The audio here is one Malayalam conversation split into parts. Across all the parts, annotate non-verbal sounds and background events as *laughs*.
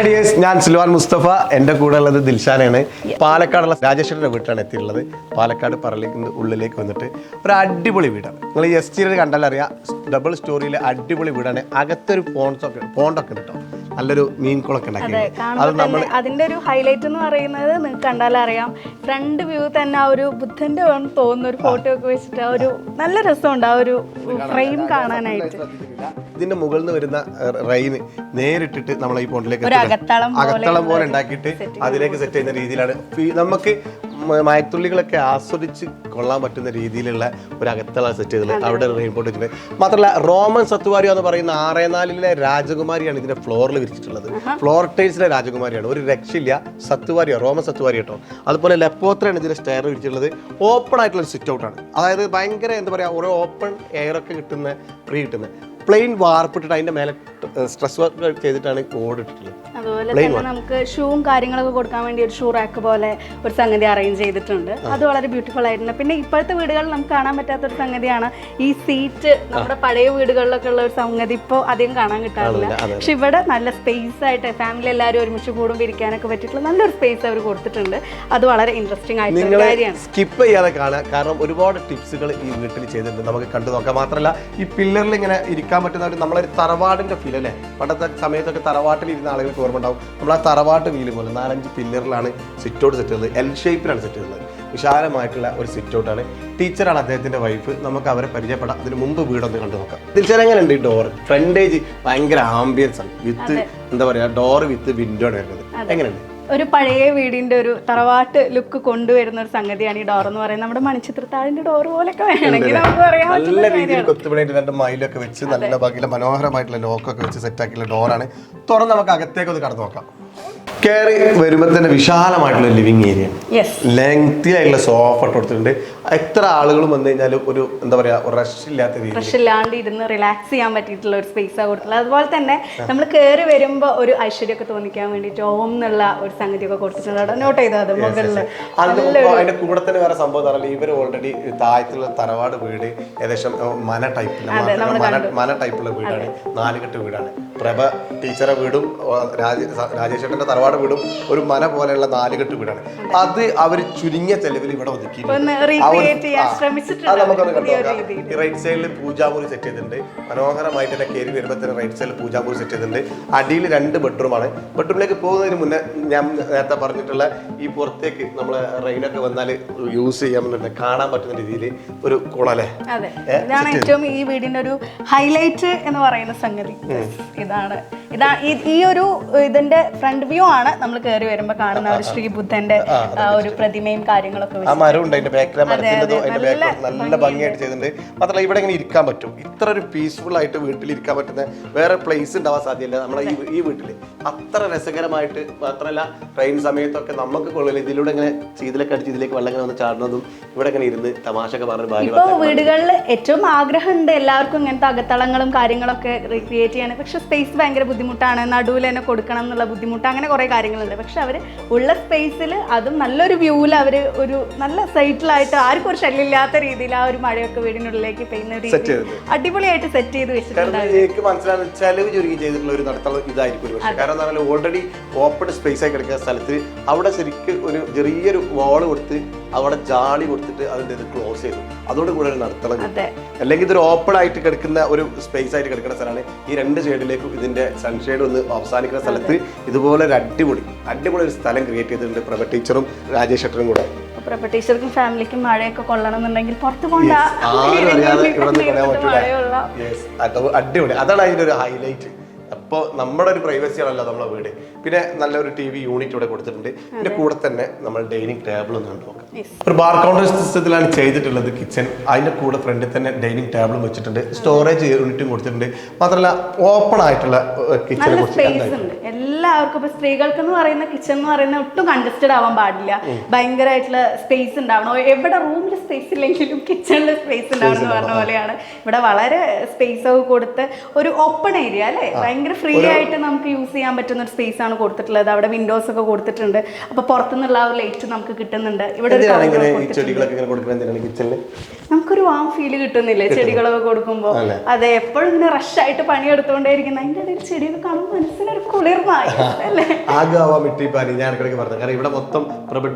ഹഡിയേഴ്സ് ഞാൻ സിൽവാൻ മുസ്തഫ. എന്റെ കൂടെ ഉള്ളത് ദിൽഷാനാണ്. പാലക്കാടുള്ള രാജേശ്വരന്റെ വീട്ടിലാണ് എത്തിയിട്ടുള്ളത്. പാലക്കാട് പറളിക്ക് ഉള്ളിലേക്ക് വന്നിട്ട് ഒരു അടിപൊളി വീടാണ്. നിങ്ങൾ ഈ എസ്റ്റീരിയർ കണ്ടാൽ അറിയാം ഡബിൾ സ്റ്റോറിയിലെ അടിപൊളി വീടാണ്. അകത്തൊരു ഫോൺസൊക്കെ പോണ്ടൊക്കെ ഉണ്ട് കേട്ടോ നല്ലൊരു മീൻ കുളമൊക്കെ അത് നമ്മൾ അതിന്റെ ഒരു ഹൈലൈറ്റ് എന്ന് പറയുന്നത് നിങ്ങൾക്ക് കണ്ടാലറിയാം ഫ്രണ്ട് വ്യൂ തന്നെ ആ ഒരു ബുദ്ധന്റെ വേണം തോന്നുന്ന ഒരു ഫോട്ടോ ഒക്കെ വെച്ചിട്ട് ആ ഒരു നല്ല രസമുണ്ട്. ആ ഒരു ഫ്രെയിം കാണാനായിട്ട്. ഇതിന്റെ മുകളിൽ നിന്ന് വരുന്ന റെയിന് നേരിട്ടിട്ട് നമ്മൾ ഈ പോണ്ടിലേക്ക് അകത്തളം പോലെ ഉണ്ടാക്കിയിട്ട് അതിലേക്ക് സെറ്റ് ചെയ്യുന്ന രീതിയിലാണ്. നമുക്ക് മയത്തുള്ളികളൊക്കെ ആസ്വദിച്ച് കൊള്ളാൻ പറ്റുന്ന രീതിയിലുള്ള ഒരു അകത്തള സെറ്റ് ചെയ്തത് അവിടെ റെയിൻപോട്ട് വെച്ചിട്ടുണ്ട് മാത്രമല്ല റോമൻ സത്വാരി എന്ന് പറയുന്ന ആറേ നാലിലെ രാജകുമാരിയാണ് ഇതിന്റെ ഫ്ലോറിൽ വിരിച്ചിട്ടുള്ളത്. ഫ്ലോർ ടൈൽസിലെ രാജകുമാരിയാണ്. ഒരു രക്ഷയില്ല സത്വാരിയോ റോമൻ സത്വാരി കേട്ടോ അതുപോലെ ലെപ്പോത്രയാണ് ഇതിന്റെ സ്റ്റെയർ വിരിച്ചിട്ടുള്ളത്. ഓപ്പൺ ആയിട്ടുള്ള ഒരു സിറ്റ് ഔട്ടാണ് അതായത് ഭയങ്കര എന്താ പറയുക ഓരോ ഓപ്പൺ എയർ ഒക്കെ കിട്ടുന്ന ഫ്രീ കിട്ടുന്ന. പ്ലെയിൻ വാർപ്പിട്ടിട്ട് അതിന്റെ മേലെ സ്ട്രെസ് വർക്ക് ചെയ്തിട്ടാണ് കോഡ് ഇട്ടിട്ടുള്ളത്. അതുപോലെ തന്നെ നമുക്ക് ഷൂവും കാര്യങ്ങളൊക്കെ കൊടുക്കാൻ വേണ്ടി ഒരു ഷൂ റാക്ക് പോലെ ഒരു സംഗതി അറേഞ്ച് ചെയ്തിട്ടുണ്ട്. അത് വളരെ ബ്യൂട്ടിഫുൾ ആയിട്ടുണ്ട്. പിന്നെ ഇപ്പോഴത്തെ വീടുകളിൽ നമുക്ക് കാണാൻ പറ്റാത്ത ഒരു സംഗതിയാണ് ഈ സീറ്റ് നമ്മുടെ പഴയ വീടുകളിലൊക്കെ ഉള്ള ഒരു സംഗതി ഇപ്പോൾ അധികം കാണാൻ കിട്ടാറില്ല. പക്ഷെ ഇവിടെ നല്ല സ്പേസ് ആയിട്ട് ഫാമിലി എല്ലാവരും ഒരുമിച്ച് കൂടുമ്പോൾ ഇരിക്കാനൊക്കെ പറ്റിയിട്ടുള്ള നല്ലൊരു സ്പേസ് അവർ കൊടുത്തിട്ടുണ്ട്. അത് വളരെ ഇൻട്രസ്റ്റിംഗ് ആയിട്ടുള്ള കാര്യമാണ്. സ്കിപ്പ് ചെയ്യാതെ കാണുക. കാരണം ഒരുപാട് ടിപ്സുകൾ ഈ വീട്ടിൽ ചെയ്തിട്ടുണ്ട്. നമുക്ക് കണ്ടു നോക്കാം മാത്രമല്ല ഈ പില്ലറിൽ ഇങ്ങനെ ഇരിക്കാൻ പറ്റുന്ന ഒരു നമ്മളൊരു തറവാടിന്റെ ഫീൽ അല്ലേ? പണ്ടത്തെ സമയത്തൊക്കെ തറവാട്ടിൽ ഇരുന്ന ആളുകൾക്ക് ഓർമ്മ ഉണ്ടാവും. നമ്മൾ ആ തറവാട്ട് വീൽ പോലെ നാലഞ്ച് പില്ലറിലാണ് സിറ്റ് ഔട്ട് സെറ്റ് ചെയ്തത്. എൽ ഷേപ്പിലാണ് സെറ്റ് ചെയ്തത്. വിശാലമായിട്ടുള്ള ഒരു സിറ്റ് ഔട്ടാണ് ടീച്ചറാണ് അദ്ദേഹത്തിന്റെ വൈഫ് നമുക്ക് അവരെ പരിചയപ്പെടാം. അതിന് മുമ്പ് വീടൊന്ന് കണ്ടു നോക്കാം. ഇതിൽ എങ്ങനെയുണ്ട് ഈ ഡോർ ഫ്രണ്ടേജ് ഭയങ്കര ആംബിയൻസ് ആണ്. വിത്ത് എന്താ പറയാ ഡോർ വിത്ത് വിൻഡോ ആണ് വരുന്നത്. എങ്ങനെയുണ്ട്? ഒരു പഴയ വീടിന്റെ ഒരു തറവാട്ട് ലുക്ക് കൊണ്ടുവരുന്ന ഒരു സംഗതിയാണ് ഈ ഡോർ എന്ന് പറയുന്നത്. നമ്മുടെ മണിച്ചിത്രത്താഴിന്റെ ഡോർ പോലൊക്കെ വേണമെങ്കിൽ നമുക്ക് പറയാൻ നല്ല രീതിയിൽ കൊത്തുപണിയായിട്ട് രണ്ട് മൈലൊക്കെ വെച്ച് നല്ല ഭംഗിയിലെ മനോഹരമായിട്ടുള്ള ലോക്കൊക്കെ വെച്ച് സെറ്റ് ആക്കിയുള്ള ഡോറാണ്. തുറന്ന് നമുക്ക് അകത്തേക്ക് ഒന്ന് കടന്നു നോക്കാം. കയറി വരുമ്പോൾ തന്നെ വിശാലമായിട്ടുള്ള ലിവിങ് ഏരിയ. യെസ് ലെങ്തി ആയിട്ടുള്ള സോഫ ഇട്ട് കൊടുത്തിട്ടുണ്ട്. എത്ര ആളുകൾ വന്നു കഴിഞ്ഞാലും ഒരു എന്താ പറയാ റഷ് ഇല്ലാത്ത റഷ് ഇല്ലാണ്ട് ഇരുന്ന് റിലാക്സ് ചെയ്യാൻ പറ്റിയിട്ടുള്ള ഒരു സ്പേസാണ് കൊടുത്തിട്ടുള്ളത് അതുപോലെ തന്നെ നമ്മൾ കയറി വരുമ്പോൾ ഒരു ഐശ്വര്യമൊക്കെ തോന്നിക്കാൻ വേണ്ടിയിട്ട് ഓം എന്നുള്ള ഒരു സംഗതിയൊക്കെ കൊടുത്തിട്ടുണ്ട്. നോട്ട് ചെയ്തത് അത് മുകളിൽ അതിന്റെ കൂടെ തന്നെ വേറെ സംഭവം പറഞ്ഞാൽ ഇവർ ഓൾറെഡി താഴത്തുള്ള തറവാട് വീട് ഏകദേശം മന ടൈപ്പിൽ മന ടൈപ്പുള്ള വീടാണ്. നാലുകെട്ട് വീടാണ്. പ്രഭ ടീച്ചറെ വീടും രാജേഷ് രാജ- രാജേഷേട്ടന്റെ തറവാട് വീടും ഒരു മന പോലെയുള്ള നാലുകെട്ട് വീടാണ്. അത്. അവർ ചുരുങ്ങിയ ചെലവിൽ ഇവിടെ ഒതുക്കി ചെയ്യാൻ ശ്രമിച്ചിട്ടുണ്ട് ഈ റൈറ്റ് സൈഡിൽ പൂജാമുറി സെറ്റ് ചെയ്തിട്ടുണ്ട്. മനോഹരമായിട്ട് തന്നെ കയറി വരുമ്പോൾ തന്നെ റൈറ്റ് സൈഡിൽ പൂജാമുറി സെറ്റ് ചെയ്തിട്ടുണ്ട്. അടിയിൽ രണ്ട് ബെഡ്റൂമാണ് ബെഡ്റൂമിലേക്ക് പോകുന്നതിന് മുന്നേ ഞാൻ നേരത്തെ പറഞ്ഞിട്ടുള്ള ഈ പുറത്തേക്ക് നമ്മൾ റെയിനൊക്കെ വന്നാൽ യൂസ് ചെയ്യാൻ പറ്റുന്ന കാണാൻ പറ്റുന്ന രീതിയിൽ ഒരു കുളല്ലേ അതെ. ഇതാണ് ഏറ്റവും ഈ വീടിന്റെ ഒരു ഹൈലൈറ്റ് എന്ന് പറയുന്ന സംഗതി. ഇതാണ്. ഇതാ ഈ- ഒരു ഇതിന്റെ ഫ്രണ്ട് വ്യൂ ആണ് നമ്മൾ കയറി വരുമ്പോൾ കാണുന്ന ഒരു ശ്രീ ബുദ്ധന്റെ ഒരു പ്രതിമയും കാര്യങ്ങളൊക്കെ ആ വെച്ച് മരം ഉണ്ട് അതിന്റെ ബാക്കിലെ മരത്തിന്റെതും അതിന്റെ ബാക്ക് നല്ല ഭംഗിയായിട്ട് ചെയ്തിട്ടുണ്ട്. മാത്രമല്ല ഇവിടെ ഇങ്ങനെ ഇരിക്കാൻ പറ്റും. ഇത്ര ഒരു പീസ്ഫുൾ ആയിട്ട് വീട്ടിൽ ഇരിക്കാൻ പറ്റുന്ന വേറെ പ്ലേസ് ഉണ്ടാവാൻ സാധ്യതയില്ല നമ്മളെ ഈ ഈ വീട്ടിൽ അത്ര രസകരമായിട്ട് മാത്രമല്ല ട്രെയിൻ സമയത്തൊക്കെ നമുക്ക് കൊള്ളില്ല. ഇതിലൂടെ ഇങ്ങനെ ചീതിലൊക്കെ അടിച്ച് ഇതിലേക്ക് വെള്ളം ഇങ്ങനെ വന്ന് ചാടുന്നതും ഇവിടെ ഇങ്ങനെ ഇരുന്ന് തമാശ പറഞ്ഞ ഇപ്പോൾ വീടുകളിൽ ഏറ്റവും ആഗ്രഹമുണ്ട് എല്ലാവർക്കും ഇങ്ങനത്തെ അകത്തളങ്ങളും കാര്യങ്ങളൊക്കെ റീക്രിയേറ്റ് ചെയ്യാൻ. പക്ഷെ സ്പേസ് ഭയങ്കര ബുദ്ധിമുട്ടാണ് നടുവിൽ തന്നെ കൊടുക്കണം എന്നുള്ള ബുദ്ധിമുട്ട് അങ്ങനെ കുറേ കാര്യങ്ങളുണ്ട്. പക്ഷെ അവർ ഉള്ള സ്പേസിൽ അതും നല്ലൊരു വ്യൂവിൽ അവർ ഒരു നല്ല സൈറ്റിലായിട്ട് ആർക്കും ഒരു ശല്യമില്ലാത്ത രീതിയിൽ ആ ഒരു മഴയൊക്കെ വീടിനുള്ളിലേക്ക് പെയ്യുന്ന രീതി അടിപൊളിയായിട്ട് സെറ്റ് ചെയ്ത് വെച്ചിട്ടുണ്ട് ചെലവ് ചെയ്തിട്ടുള്ള ഒരു ഇതായിരിക്കും കാരണം എന്താ ഓൾറെഡി ഓപ്പൺ സ്പേസ് ആയി കിടക്കുന്ന സ്ഥലത്ത് അവിടെ ശരിക്കും ഒരു ചെറിയൊരു വാൾ കൊടുത്ത് അവിടെ ജാളി കൊടുത്തിട്ട് അതിന്റെ ഇത് ക്ലോസ് ചെയ്തു. അതോട് കൂടെ ഒരു നടത്തളം അല്ലെങ്കിൽ ഇതൊരു ഓപ്പൺ ആയിട്ട് കിടക്കുന്ന ഒരു സ്പേസ് ആയിട്ട് കിടക്കുന്ന സ്ഥലമാണ്. ഈ രണ്ട് സൈഡിലേക്കും ഇതിന്റെ സൺഷെയ്ഡ് ഒന്ന് അവസാനിക്കുന്ന സ്ഥലത്ത് ഇതുപോലെ ഒരു അടിപൊളി അടിപൊളി ഒരു സ്ഥലം ക്രിയേറ്റ് ചെയ്തിട്ടുണ്ട് പ്രഭ ടീച്ചറും രാജേഷ് ഷട്ടറും കൂടെ. അപ്പൊ ടീച്ചർക്കും ഫാമിലിക്കും മഴയൊക്കെ കൊള്ളണം എന്നുണ്ടെങ്കിൽ പുറത്ത് അത് അടിപൊളി അതാണ് അതിന്റെ ഒരു ഹൈലൈറ്റ് അപ്പോൾ നമ്മുടെ ഒരു പ്രൈവസി ആണല്ലോ നമ്മളെ വീട്. പിന്നെ നല്ലൊരു ടി വി യൂണിറ്റ് ഇവിടെ കൊടുത്തിട്ടുണ്ട്. പിന്നെ കൂടെ തന്നെ നമ്മൾ ഡൈനിങ് ടേബിൾ ഒന്ന് കണ്ടു നോക്കാം ഒരു ബാർ കൗണ്ടർ സിസ്റ്റത്തിലാണ് ചെയ്തിട്ടുള്ളത് കിച്ചൺ അതിന്റെ കൂടെ ഫ്രണ്ടിൽ തന്നെ ഡൈനിങ് ടേബിളും വെച്ചിട്ടുണ്ട്. സ്റ്റോറേജ് യൂണിറ്റും കൊടുത്തിട്ടുണ്ട്. മാത്രമല്ല ഓപ്പൺ ആയിട്ടുള്ള കിച്ചൺ എല്ലാവർക്കും ഇപ്പൊ സ്ത്രീകൾക്ക് എന്ന് പറയുന്ന കിച്ചൺ എന്ന് പറയുന്ന ഒട്ടും കൺജസ്റ്റഡ് ആവാൻ പാടില്ല. ഭയങ്കരമായിട്ടുള്ള സ്പേസ് ഉണ്ടാവണം. എവിടെ റൂമിൽ സ്പേസ് ഇല്ലെങ്കിലും കിച്ചണിൽ സ്പേസ് ഉണ്ടാവണം എന്ന് പറഞ്ഞ പോലെയാണ്. ഇവിടെ വളരെ സ്പേസ് ഒക്കെ കൊടുത്ത് ഒരു ഓപ്പൺ ഏരിയ അല്ലേ? ഭയങ്കര ഫ്രീ ആയിട്ട് നമുക്ക് യൂസ് ചെയ്യാൻ പറ്റുന്ന ഒരു സ്പേസ് ആണ് കൊടുത്തിട്ടുള്ളത്. അവിടെ വിൻഡോസ് ഒക്കെ കൊടുത്തിട്ടുണ്ട്. അപ്പൊ പുറത്തുനിന്നുള്ള ആ ഒരു ലൈറ്റ് നമുക്ക് കിട്ടുന്നുണ്ട്. ഇവിടെ നമുക്കൊരു വാം ഫീൽ കിട്ടുന്നില്ലേ ചെടികളൊക്കെ കൊടുക്കുമ്പോൾ? അതെ എപ്പോഴും ഇങ്ങനെ റഷ് ആയിട്ട് പണിയെടുത്തുകൊണ്ടേ ഇരിക്കുന്ന. അതിന്റെ ഇടയിൽ ചെടിയൊക്കെ കാണുമ്പോൾ മനസ്സിനൊരു കുളിർമായി *laughs* അല്ലേ? മിട്ടിപ്പാനി ഞാൻ ഇടയ്ക്ക് പറഞ്ഞത്. കാരണം ഇവിടെ മൊത്തം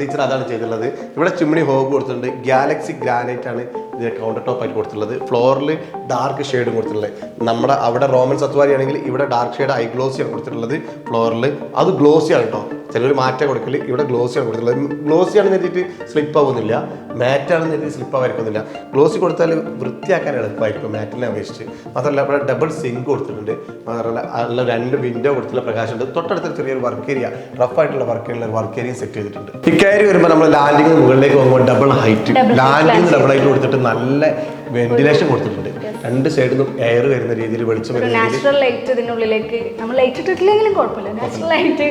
ടീച്ചർ അതാണ് ചെയ്തിട്ടുള്ളത്. ഇവിടെ ചിമ്മിണി ഹോബ് കൊടുത്തിട്ടുണ്ട്. ഗാലക്സി ഗ്രാനൈറ്റ് ആണ്. കൗണ്ടർ ടോപ്പ് ആയിട്ട് കൊടുത്തിട്ടുള്ളത്. ഫ്ലോറിൽ ഡാർക്ക് ഷെയ്ഡും കൊടുത്തിട്ടുള്ളത്. നമ്മുടെ അവിടെ റോമൻ സത്വാരി ആണെങ്കിൽ ഇവിടെ ഡാർക്ക് ഷെയ്ഡ് ഐ ഗ്ലോസിയാണ് കൊടുത്തിട്ടുള്ളത്. ഫ്ലോറിൽ അത് ഗ്ലോസിയാണ് കേട്ടോ ചിലർ മാറ്റം കൊടുക്കൽ ഇവിടെ ഗ്ലോസിയാണ് കൊടുക്കുന്നത് ഗ്ലോസിയാണ് ഗ്ലോസി ആണെന്ന് കരുതിയിട്ട് സ്ലിപ്പ് ആവുന്നില്ല. മാറ്റ് ആണെന്ന് കരുതി സ്ലിപ്പ് ആവായിരിക്കുന്നില്ല ഗ്ലോസി കൊടുത്താൽ വൃത്തിയാക്കാൻ എളുപ്പമായിരിക്കും മാറ്റിനെ അപേക്ഷിച്ച്. മാത്രമല്ല ഇവിടെ ഡബിൾ സിങ്ക് കൊടുത്തിട്ടുണ്ട്. മാത്രമല്ല അല്ല രണ്ട് വിൻഡോ കൊടുത്തുള്ള പ്രകാശമുണ്ട്. തൊട്ടടുത്ത ചെറിയൊരു വർക്ക് ഏരിയ റഫ് ആയിട്ടുള്ള work area work area set ചെയ്തിട്ടുണ്ട്. ഇക്കയറി വരുമ്പോൾ നമ്മൾ ലാൻഡിങ് മുകളിലേക്ക് പോകുമ്പോൾ double height landing double height കൊടുത്തിട്ട് നല്ല വെന്റിലേഷൻ കൊടുത്തിട്ടുണ്ട്. രണ്ട് സൈഡിൽ നിന്നും എയർ വരുന്ന രീതിയിൽ വെളിച്ചം വരുന്ന രീതിയിൽ. നാച്ചുറൽ ലൈറ്റ് ഇതിനുള്ളിലേക്ക് നമ്മൾ ലൈറ്റ് ഇട്ടിട്ടില്ലെങ്കിലും കുഴപ്പമില്ല. നാച്ചുറൽ ലൈറ്റ്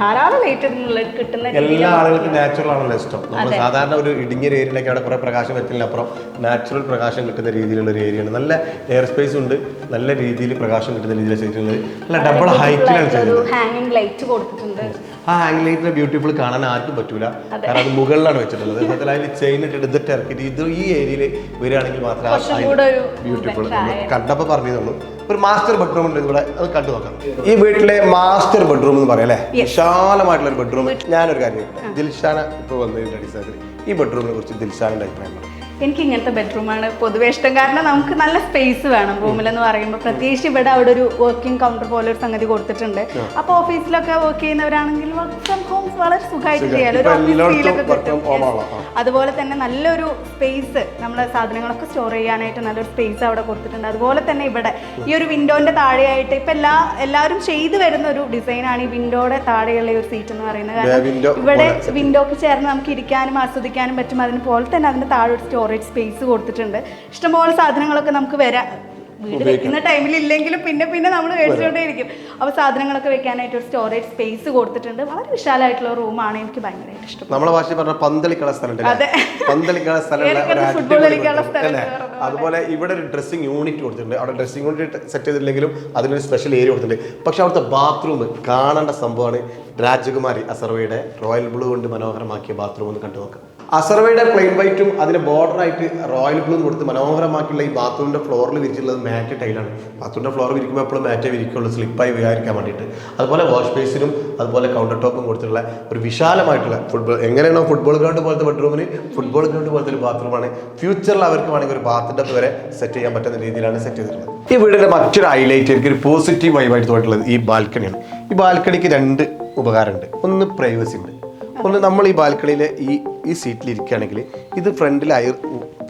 ധാരാളം ലൈറ്റ് ഇതിനുള്ളിൽ കിട്ടുന്ന എല്ലാ ആളുകൾക്കും നാച്ചുറൽ ആണല്ലോ ഇഷ്ടം. നമ്മൾ സാധാരണ ഒരു ഇടുങ്ങിയ ഏരിയയിലേക്ക് അവിടെ കുറെ പ്രകാശം എത്തുന്നതിനപ്പുറം നാച്ചുറൽ പ്രകാശം കിട്ടുന്ന രീതിയിലുള്ള ഒരു ഏരിയയാണ് നല്ല എയർ സ്പേസ് ഉണ്ട്. നല്ല രീതിയിൽ പ്രകാശം കിട്ടുന്ന രീതിയിലാണ് ചെയ്തിട്ടുള്ളത് നല്ല ഡബിൾ ഹൈറ്റിലാണ് ചെയ്തത് ഹാങ്ങിങ് ലൈറ്റ് കൊടുത്തിട്ടുണ്ട്. ആ ഹാങ് ലൈറ്റിന്റെ ബ്യൂട്ടിഫുൾ കാണാൻ ആർക്കും പറ്റൂല. കാരണം അത് മുകളിലാണ് വെച്ചിട്ടുള്ളത്. അതിൽ ചെയിൻ ഇട്ട് എടുത്തിട്ട് ഇറക്കിയിട്ട് ഇത് ഈ ഏരിയയിൽ വരികയാണെങ്കിൽ മാത്രമേ ബ്യൂട്ടിഫുൾ കണ്ടപ്പോൾ പറഞ്ഞതുള്ളൂ ഒരു മാസ്റ്റർ ബെഡ്റൂം ഉണ്ട് ഇവിടെ. അത് കണ്ടു നോക്കാം. ഈ വീട്ടിലെ മാസ്റ്റർ ബെഡ്റൂം എന്ന് പറയാം അല്ലേ? വിശാലമായിട്ടുള്ള ഒരു ബെഡ്റൂം ഞാനൊരു കാര്യം ദിൽഷാന ഇപ്പോൾ വന്നതിന്റെ അടിസ്ഥാനത്തിൽ. ഈ ബെഡ്റൂമിനെ കുറിച്ച് ദിൽഷാനിന്റെ അഭിപ്രായം പറ. എനിക്ക് ഇങ്ങനത്തെ ബെഡ്റൂമാണ് പൊതുവേ ഇഷ്ടം. കാരണം നമുക്ക് നല്ല സ്പേസ് വേണം. റൂമിലെന്ന് പറയുമ്പോൾ പ്രത്യേകിച്ച് ഇവിടെ അവിടെ ഒരു വർക്കിംഗ് കൗണ്ടർ പോലെ ഒരു സംഗതി കൊടുത്തിട്ടുണ്ട്. അപ്പോൾ ഓഫീസിലൊക്കെ വർക്ക് ചെയ്യുന്നവരാണെങ്കിൽ വർക്ക് ഫ്രം ഹോം വളരെ സുഖമായിട്ട് സുഖം. ചെയ്യാം ഒരു കിട്ടും. അതുപോലെ തന്നെ നല്ലൊരു സ്പേസ് നമ്മളെ സാധനങ്ങളൊക്കെ സ്റ്റോർ ചെയ്യാനായിട്ട് നല്ലൊരു സ്പേസ് അവിടെ കൊടുത്തിട്ടുണ്ട്. അതുപോലെ തന്നെ ഇവിടെ ഈ ഒരു വിൻഡോന്റെ താഴെയായിട്ട് ഇപ്പൊ എല്ലാ എല്ലാവരും ചെയ്തു വരുന്ന ഒരു ഡിസൈനാണ് ഈ വിൻഡോയുടെ താഴെയുള്ള ഒരു സീറ്റ് എന്ന് പറയുന്നത്. കാരണം ഇവിടെ വിൻഡോക്ക് ചേർന്ന് നമുക്ക് ഇരിക്കാനും ആസ്വദിക്കാനും പറ്റും. അതിന് പോലെ തന്നെ അതിന്റെ താഴെ ഒരു സ്റ്റോറേജ് സ്പേസ് കൊടുത്തിട്ടുണ്ട്. ഇഷ്ടംപോലെ സാധനങ്ങളൊക്കെ നമുക്ക് വരാം വീട് വെക്കുന്ന ടൈമിൽ ഇല്ലെങ്കിലും പിന്നെ പിന്നെ നമ്മൾ മേടിച്ചുകൊണ്ടേയിരിക്കും അപ്പോൾ സാധനങ്ങളൊക്കെ വെക്കാനായിട്ട് ഒരു സ്റ്റോറേജ് സ്പേസ് കൊടുത്തിട്ടുണ്ട്. വളരെ വിശാലമായിട്ടുള്ള റൂമാണ്. എനിക്ക് ഭയങ്കരമായിട്ട് ഇഷ്ടം നമ്മളെ ഭാഷ പറഞ്ഞ പന്തളിക്കുള്ള സ്ഥലം അതെ. കളിക്കാനുള്ള സ്ഥലം പറഞ്ഞ അതുപോലെ ഇവിടെ ഒരു ഡ്രസ്സിംഗ് യൂണിറ്റ് കൊടുത്തിട്ടുണ്ട്. അവിടെ ഡ്രസ്സിംഗ് യൂണിറ്റ് സെറ്റ് ചെയ്തിട്ടില്ലെങ്കിലും അതിനൊരു സ്പെഷ്യൽ ഏരിയ കൊടുത്തിട്ടുണ്ട്. പക്ഷെ അവിടുത്തെ ബാത്റൂം കാണേണ്ട സംഭവമാണ് രാജകുമാരി അസർവയുടെ റോയൽ ബ്ലൂ കൊണ്ട് മനോഹരമാക്കിയ ബാത്റൂം ഒന്ന് കണ്ടു നോക്കാം അസർവയുടെ പ്ലെയിൻ വൈറ്റും അതിന് ബോർഡർ ആയിട്ട് റോയൽ ബ്ലൂ കൊടുത്ത് മനോഹരമാക്കിയുള്ള ഈ ബാത്റൂമിന്റെ ഫ്ലോറിൽ വിരിച്ചിട്ടുള്ളത് മാറ്റ് ടൈലാണ് ബാത്റൂമിന്റെ ഫ്ലോർ വിരിക്കുമ്പോൾ എപ്പോഴും മാറ്റേ വിരിക്കുള്ളൂ സ്ലിപ്പായി വീഴാതിരിക്കാൻ വേണ്ടിയിട്ട്. അതുപോലെ വാഷ് ബേസിനും അതുപോലെ കൗണ്ടർ ടോപ്പും കൊടുത്തിട്ടുള്ള ഒരു വിശാലമായിട്ടുള്ള ഫുട്ബോൾ എങ്ങനെയാണോ ഫുട്ബോൾ ഗ്രൗണ്ട് പോലത്തെ ബെഡ്റൂമിന് ഫുട്ബോൾ ഗ്രൗണ്ട് പോലത്തെ ഒരു ബാത്റൂമാണ് ഫ്യൂച്ചറിൽ അവർക്ക് വേണമെങ്കിൽ ഒരു ബാത്തിന്റെ വരെ സെറ്റ് ചെയ്യാൻ പറ്റുന്ന രീതിയിലാണ് സെറ്റ് ചെയ്തിട്ടുള്ളത്. ഈ വീടിന്റെ മറ്റൊരു ഹൈലൈറ്റ് എനിക്ക് ഒരു പോസിറ്റീവ് വൈബായിട്ട് തോന്നിയിട്ടുള്ളത് ഈ ബാൽക്കണിയാണ് ഈ ബാൽക്കണിക്ക് രണ്ട് ഉപകാരമുണ്ട്. ഒന്ന് പ്രൈവസി ഉണ്ട്. ഒന്ന് നമ്മൾ ഈ ബാൽക്കണിയിൽ ഈ ഈ സീറ്റിൽ ഇരിക്കുകയാണെങ്കിൽ ഇത് ഫ്രണ്ടിൽ അയർ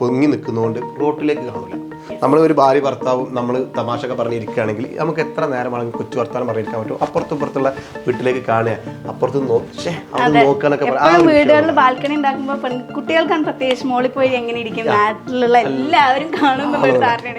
പൊങ്ങി നിൽക്കുന്നതുകൊണ്ട് റോട്ടിലേക്ക് കാണില്ല നമ്മൾ ഒരു ഭാര്യ ഭർത്താവും നമ്മൾ തമാശയൊക്കെ പറഞ്ഞിരിക്കുകയാണെങ്കിൽ നമുക്ക് എത്ര നേരമാണെങ്കിൽ കൊച്ചു വർത്താനം പറഞ്ഞിരിക്കാൻ പറ്റും. അപ്പുറത്തും ഇപ്പുറത്തുള്ള വീട്ടിലേക്ക് കാണുക. അപ്പുറത്ത് നോക്കാനൊക്കെ വീടുകളിൽ ബാൽക്കണി ഉണ്ടാക്കുമ്പോൾ പെൺകുട്ടികൾക്കാണ് പ്രത്യേകിച്ച് മോളിൽ പോയി എങ്ങനെ ഇരിക്കും? നാട്ടിലുള്ള എല്ലാവരും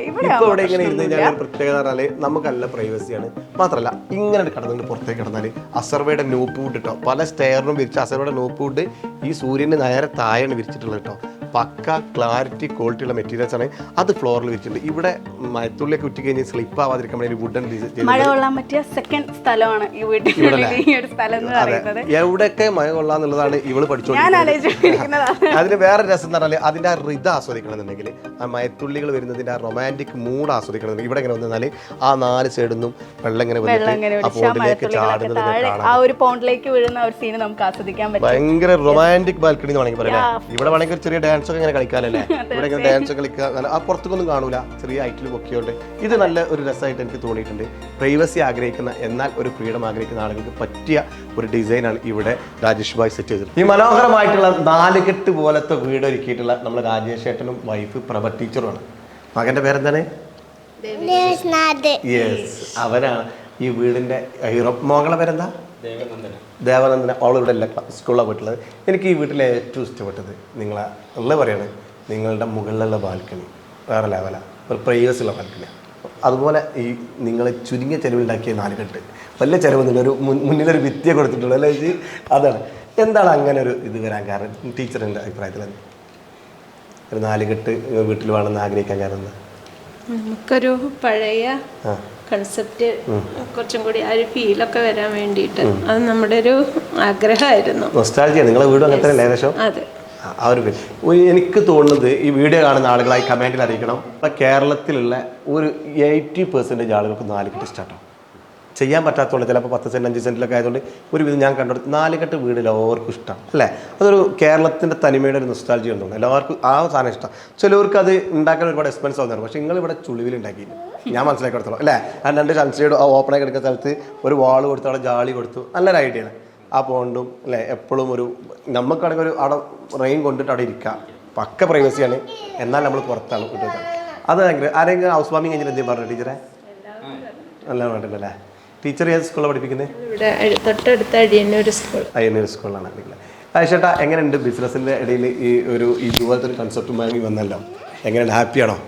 ഇവിടെ ഇങ്ങനെ ഇരുന്ന് കഴിഞ്ഞാൽ പ്രത്യേകത പറഞ്ഞാൽ നമുക്കല്ല പ്രൈവസിയാണ് മാത്രമല്ല ഇങ്ങനെ കിടന്നിട്ട് പുറത്തേക്ക് കിടന്നാൽ അസർവയുടെ നൂപ്പ് വുഡ് കേട്ടോ പല സ്റ്റെയറിനും വിരിച്ച അസർവയുടെ നൂപ്പ് വുഡ് ഈ സൂര്യന് നേരെ താഴെയാണ് വിരിച്ചിട്ടുള്ളത് കേട്ടോ പക്ക ക്ലാരിറ്റി ക്വാളിറ്റിയുള്ള മെറ്റീരിയൽസ് ആണ് അത് ഫ്ലോറിൽ വെച്ചിട്ടുണ്ട്. ഇവിടെ മഴത്തുള്ളിയൊക്കെ ഉറ്റി കഴിഞ്ഞ് സ്ലിപ്പ് ആവാതിരിക്കാൻ വേണ്ടി വുഡൻ മഴ കൊള്ളാൻ പറ്റിയ സെക്കൻഡ് സ്ഥലമാണ് ഈ വീട്ടിലുള്ള ഈ ഒരു സ്ഥലം എന്ന് പറയുന്നത്. എവിടെയൊക്കെ മഴ കൊള്ളാന്നുള്ളതാണ് ഇവൾ പഠിച്ചോണ്ടിരിക്കുന്നത്. *laughs* അതിന് വേറെ രസം എന്ന് പറഞ്ഞാൽ അതിന്റെ ആ റിത ആസ്വദിക്കണമെന്നുണ്ടെങ്കിൽ ആ മയത്തുള്ളികൾ വരുന്നതിന്റെ ആ റൊമാന്റിക് മൂഡ് ആസ്വദിക്കണമെന്നുണ്ടെങ്കിൽ ഇവിടെ ഇങ്ങനെ വന്നാൽ ആ നാല് സൈഡിൽ നിന്നും വെള്ളം ഇങ്ങനെ വന്നിട്ട് ആ ആ പോണ്ടിലേക്ക് ചാടുന്നത് ആ ഒരു പോണ്ടിലേക്ക് വീഴുന്ന ഒരു സീൻ നമുക്ക് ആസ്വദിക്കാൻ പറ്റും. ഭയങ്കര റൊമാന്റിക് ബാൽക്കണി എന്ന് വേണമെങ്കിൽ പറയാം. ഇവിടെ വേണമെങ്കിൽ ചെറിയ ഡാൻസ് ഒക്കെ ഇങ്ങനെ കളിക്കാനല്ലേ *laughs* ഇവിടെ ഇങ്ങനെ ഡാൻസ് കളിക്കുക നല്ല- ആ പുറത്തേക്കൊന്നും കാണൂല. ചെറിയ ഹൈറ്റിൽ പൊക്കിയോണ്ട്. ഇത് നല്ല ഒരു രസമായിട്ട് എനിക്ക് തോന്നിയിട്ടുണ്ട്. പ്രൈവസി ആഗ്രഹിക്കുന്ന എന്നാൽ ഒരു ഫ്രീഡം ആഗ്രഹിക്കുന്ന ആളുകൾക്ക് പറ്റിയ ഒരു ഡിസൈനാണ് ഇവിടെ രാജേഷ് ഭായ് സെറ്റ് ചെയ്തത് ഈ മനോഹരമായിട്ടുള്ള നാലുകെട്ട് പോലത്തെ വീട് ഒരുക്കിയിട്ടുള്ള നമ്മുടെ രാജേഷ് ഏട്ടനും വൈഫ് പ്രഭ ടീച്ചറുമാണ് മകന്റെ പേരെന്താണ്? യെസ് അവനാണ് ഈ വീടിന്റെ ഹീറോ മോകളെ പേരെന്താ? ദേവനന്ദന. അവൾ ഇവിടെ അല്ല സ്കൂളിലാണ് പോയിട്ടുള്ളത്. എനിക്ക് ഈ വീട്ടിലെ ഏറ്റവും ഇഷ്ടപ്പെട്ടത് നിങ്ങളെ ഉള്ള പറയാണ് നിങ്ങളുടെ മുകളിലുള്ള ബാൽക്കണി വേറെ ലെവല ഒരു പ്രൈവസി ഉള്ള ബാൽക്കണി അതുപോലെ ഈ നിങ്ങളെ ചുരുങ്ങിയ ചെലവുണ്ടാക്കിയ നാലുകെട്ട് വലിയ ചെലവൊന്നുമില്ല ഒരു മുൻ- മുന്നിലൊരു വിദ്യ കൊടുത്തിട്ടുള്ളൂ അല്ലേ അതാണ്. എന്താണ് അങ്ങനെ ഒരു ഇത് വരാൻ കാരണം? ടീച്ചറിന്റെ അഭിപ്രായത്തിൽ? ഒരു നാലുകെട്ട് വീട്ടിൽ വേണമെന്ന് ആഗ്രഹിക്കാൻ കാരണം നമുക്കൊരു പഴയ ആ. കൺസെപ്റ്റ് കുറച്ചും കൂടി ആ ഒരു ഫീലൊക്കെ വരാൻ വേണ്ടിയിട്ട്. അത് നമ്മുടെ ഒരു ആഗ്രഹമായിരുന്നു. നിങ്ങളെ വീടും അങ്ങനെ തന്നെ ഏകദേശം? അതെ. ആ, ഒരു എനിക്ക് തോന്നുന്നത് ഈ വീഡിയോ കാണുന്ന ആളുകളായി കമന്റിൽ അറിയിക്കണം. കേരളത്തിലുള്ള ഒരു എയ്റ്റി പെർസെന്റേജ് ആളുകൾക്ക് നാല് കിട്ടി ഇഷ്ടമാട്ടോ ചെയ്യാൻ പറ്റാത്തതുകൊണ്ട് ചിലപ്പോൾ പത്ത് സെന്റ് അഞ്ച് സെന്റിലൊക്കെ ആയതുകൊണ്ട് ഒരു വിധം ഞാൻ കണ്ടു. നാലുകെട്ട് വീട് എല്ലാവർക്കും ഇഷ്ടം അല്ലേ? അതൊരു കേരളത്തിന്റെ തനിമയുടെ ഒരു നൊസ്റ്റാൾജി ഉണ്ടോ എല്ലാവർക്കും ആ സാധനം ഇഷ്ടം. ചിലവർക്ക് അത് ഉണ്ടാക്കാൻ ഒരുപാട് എക്സ്പെൻസ് ആവുന്നതാണ്. പക്ഷേ നിങ്ങൾ ഇവിടെ ചുളിവിൽ ഉണ്ടാക്കി ഞാൻ മനസ്സിലാക്കിയെടുത്തോളാം അല്ലേ? ആ രണ്ട് സൺസൈഡ് ആ ഓപ്പണായി കിടക്കുന്ന സ്ഥലത്ത് ഒരു വാൾ കൊടുത്തു അവിടെ ജാളി കൊടുത്തു. നല്ലൊരു ഐഡിയ ആണ്. ആ പോണ്ടും അല്ലേ? എപ്പോഴും ഒരു നമുക്കാണെങ്കിൽ ഒരു അവിടെ റെയിൻ കൊണ്ടിട്ട് അവിടെ ഇരിക്കാം പക്ക പ്രൈവസിയാണ് എന്നാൽ നമ്മൾ പുറത്താണ്. കിട്ടുന്നത് അത് ഭയങ്കര ആരെങ്കിലും ഹൗസ് വാമിങ് കഴിഞ്ഞിട്ട് എന്തെങ്കിലും പറഞ്ഞു ടീച്ചറെ? നല്ല പറഞ്ഞിട്ടുണ്ടല്ലേ ടീച്ചർ ഏത് സ്കൂളിലാണ് പഠിപ്പിക്കുന്നത്? ഇവിടെ അഴി- തൊട്ടടുത്ത അടിയന്നൂർ സ്കൂൾ. അയ്യന്നൂർ സ്കൂളിലാണ് പഠിക്കുന്നത്. ആയിഷേട്ടാ എങ്ങനെയുണ്ട് ബിസിനസ്സിന്റെ ഇടയിൽ ഈ ഒരു ഇതുപോലത്തെ ഒരു കൺസെപ്റ്റ് വാങ്ങി വന്നല്ലോ? എങ്ങനെയുണ്ട്? ഹാപ്പിയാണോ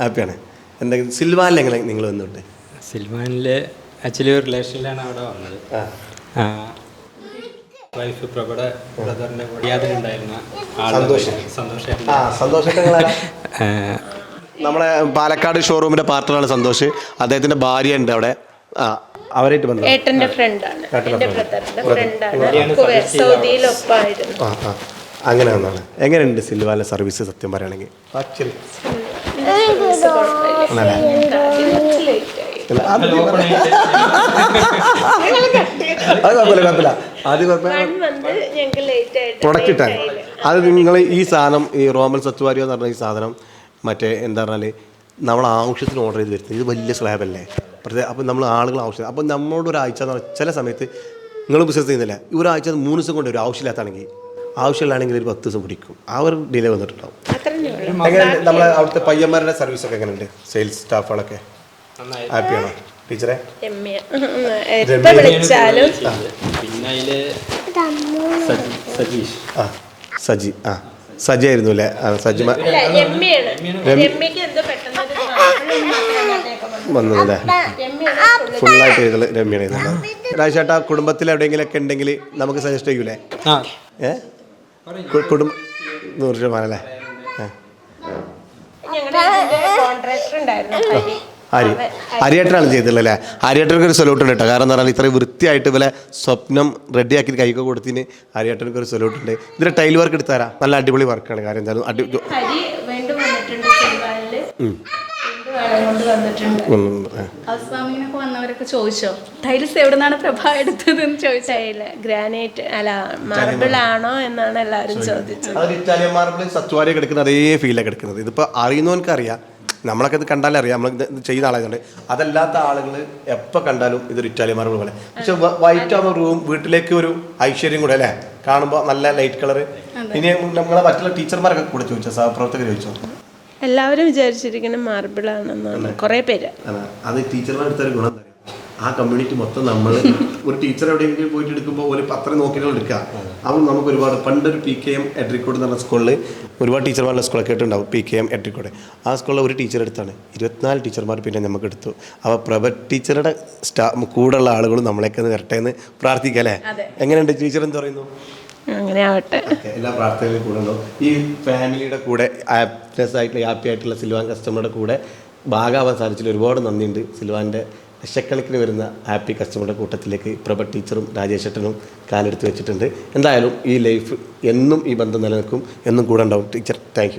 ഹാപ്പിയാണ് എന്തെങ്കിലും സിൽവാനിൽ എങ്ങനെ നിങ്ങൾ വന്നിട്ട് സിൽവാനിൽ ആക്ച്വലി ഒരു റിലേഷനിലാണ് അവിടെ വന്നത്. ആ. വൈഫ് പ്രഭയുടെ ബ്രദറിന്റെ കൂടിയാതിലുണ്ടായിരുന്ന സന്തോഷം. സന്തോഷം. *laughs* ആ. നമ്മളെ പാലക്കാട് ഷോറൂമിന്റെ പാർട്ട്ണറാണ് സന്തോഷ്. അദ്ദേഹത്തിന്റെ ഭാര്യ ഉണ്ട് അവിടെ. ആ അവരായിട്ട് ബന്ധം. ഏട്ടന്റെ ഫ്രണ്ടാണ്. ഏട്ടന്റെ എന്റെ ബ്രദറിന്റെ ഫ്രണ്ടാണ്. കുവൈറ്റ് സൗദിയിലൊപ്പമായിരുന്നു ആ ആ. അങ്ങനെ വന്നാണ് എങ്ങനെയുണ്ട് സിൽവാല സർവീസ് സത്യം പറയുകയാണെങ്കിൽ? ആക്ച്വലി അത് കുഴപ്പമില്ല. കുഴപ്പമില്ല അത് കുഴപ്പമില്ല. വന്ന് ഞങ്ങൾക്ക് ലേറ്റ് ആയിട്ട് പ്രൊഡക്റ്റ് അത് നിങ്ങൾ ഈ സാധനം ഈ റോമൻ സത്വാരിയോ എന്ന് പറഞ്ഞ ഈ സാധനം മറ്റേ എന്താ പറഞ്ഞാൽ നമ്മൾ ആവശ്യത്തിന് ഓർഡർ ചെയ്ത് വരുന്നത്. ഇത് വലിയ സ്ലാബല്ലേ? പ്രത്യേക അപ്പം നമ്മൾ ആളുകൾ ആവശ്യം അപ്പം നമ്മളോട് ഒരാഴ്ച എന്ന് പറഞ്ഞാൽ ചില സമയത്ത് നിങ്ങൾ ബിസിനസ് ചെയ്യുന്നില്ല. ഈ ഒരാഴ്ച മൂന്ന് ദിവസം കൊണ്ട് ഒരു ആവശ്യമില്ലാത്താണെങ്കിൽ ആവശ്യമില്ലാണെങ്കിൽ ഒരു പത്ത് ദിവസം പിടിക്കും. ആ ഒരു ഡിലേ വന്നിട്ടുണ്ടാവും. അത്രേ ഉള്ളൂ. എങ്ങനെയുണ്ട് നമ്മളെ അവിടുത്തെ പയ്യന്മാരുടെ സർവീസ് ഒക്കെ എങ്ങനെയുണ്ട്? സെയിൽസ് സ്റ്റാഫുകളൊക്കെ ഹാപ്പിയാണോ ടീച്ചറെ? പിന്നെ സജീഷ്. ആ സജി ആ. സജി ആയിരുന്നു അല്ലേ വന്നേക്കാം. വന്നതല്ലേ? ഫുള്ളായിട്ട് ചെയ്തത് രമ്യാണ് ചെയ്തത് രാജേട്ടാ കുടുംബത്തിൽ എവിടെയെങ്കിലൊക്കെ ഉണ്ടെങ്കിൽ നമുക്ക് സജസ്റ്റ് ചെയ്യൂലേ? ആ. ഏ? കുടുംബ നൂറ് ശതമാനം അല്ലേ. ഞങ്ങളുടെ കോൺട്രാക്ടർ ഉണ്ടായിരുന്നു. ഹരി ആര്യേട്ടനാണ് ചെയ്തിട്ടുള്ളത് അല്ലേ? ആര്യേട്ടനൊക്കെ ഒരു സൊല്യൂട്ട് ഉണ്ട് കേട്ടോ. കാരണം എന്താ പറഞ്ഞാൽ ഇത്രയും വൃത്തിയായിട്ട് ഇവലെ സ്വപ്നം റെഡിയാക്കി കൈക്ക് കൊടുത്തിന് ആര്യേട്ടനൊക്കെ ഒരു സൊല്യൂട്ട് ഉണ്ട്. ഇതിന്റെ ടൈൽ വർക്ക് എടുത്തു തരാം നല്ല അടിപൊളി വർക്കാണ് കാര്യം. എന്തായാലും അടി വന്നവരൊക്കെ ചോദിച്ചോ? ടൈൽസ് എവിടെ നിന്നാണ് പ്രഭ ഗ്രാനൈറ്റ് അല്ല മാർബിൾ ആണോ എന്നാണ് എല്ലാവരും ചോദിച്ചത്. ഇറ്റാലിയൻ മാർബിൾ സത്വാരി കിടക്കുന്ന അതേ ഫീലാണ് കിടക്കുന്നത്. ഇതിപ്പോൾ അറിയുന്നവർക്ക് അറിയാം. നമ്മളൊക്കെ ഇത് കണ്ടാലേ അറിയാം. നമ്മൾ ഇത് ചെയ്യുന്ന ആളായതുകൊണ്ട്. അതല്ലാത്ത ആളുകൾ എപ്പോൾ കണ്ടാലും ഇതൊരു ഇറ്റാലിയന്മാർ പോലെ. പക്ഷെ വൈറ്റ് ആവുന്ന റൂം വീട്ടിലേക്ക് ഒരു ഐശ്വര്യം കൂടെ അല്ലേ? കാണുമ്പോൾ നല്ല ലൈറ്റ് കളർ ഇനി നമ്മളെ മറ്റുള്ള ടീച്ചർമാരൊക്കെ കൂടെ ചോദിച്ചോ? സഹപ്രവർത്തകർ ചോദിച്ചോ? എല്ലാവരും വിചാരിച്ചിരിക്കുന്ന മാർബിൾ ആണെന്നാണ്. കുറെ പേര്. അത്. ടീച്ചർമാർ എടുത്തൊരു ഗുണം? ആ കമ്മ്യൂണിറ്റി മൊത്തം നമ്മൾ ഒരു ടീച്ചർ എവിടെയെങ്കിലും പോയിട്ട് എടുക്കുമ്പോൾ ഒരു പത്രം നോക്കിയിട്ട് എടുക്കുക. അപ്പം നമുക്ക് ഒരുപാട് പണ്ടൊരു പി കെ എം എട്രിക്കോട് എന്ന് പറഞ്ഞ സ്കൂളിൽ ഒരുപാട് ടീച്ചർമാരുടെ സ്കൂളൊക്കെ ആയിട്ടുണ്ടാവും പി കെ എം എട്രിക്കോട് ആ സ്കൂളിൽ ഒരു ടീച്ചർ എടുത്താണ്. ഇരുപത്തിനാല് ടീച്ചർമാർ പിന്നെ നമുക്ക് എടുത്തു. അപ്പോൾ പ്രഭ ടീച്ചറുടെ സ്റ്റാ കൂടെയുള്ള ആളുകളും നമ്മളെയൊക്കെ വരട്ടെ എന്ന് പ്രാർത്ഥിക്കാം അല്ലേ? എങ്ങനെയുണ്ട് ടീച്ചർ എന്ത് പറയുന്നു? അങ്ങനെ ആവട്ടെ. എല്ലാ പ്രാർത്ഥനകളും കൂടെ ഉണ്ടാവും ഈ ഫാമിലിയുടെ കൂടെ ഹാപ്പിനെസ് ആയിട്ടുള്ള ഹാപ്പി ആയിട്ടുള്ള സിൽവാൻ കസ്റ്റമറുടെ കൂടെ ഭാഗമാവാൻ സാധിച്ചില്ല ഒരുപാട് നന്ദിയുണ്ട്. സിൽവാന്റെ ലക്ഷക്കണക്കിന് വരുന്ന ഹാപ്പി കസ്റ്റമറുടെ കൂട്ടത്തിലേക്ക് പ്രഭ ടീച്ചറും രാജേഷ് ഏട്ടനും കാലെടുത്ത് വെച്ചിട്ടുണ്ട്. എന്തായാലും ഈ ലൈഫ് എന്നും ഈ ബന്ധം നിലനിൽക്കും. എന്നും കൂടെ ഉണ്ടാവും. Teacher thank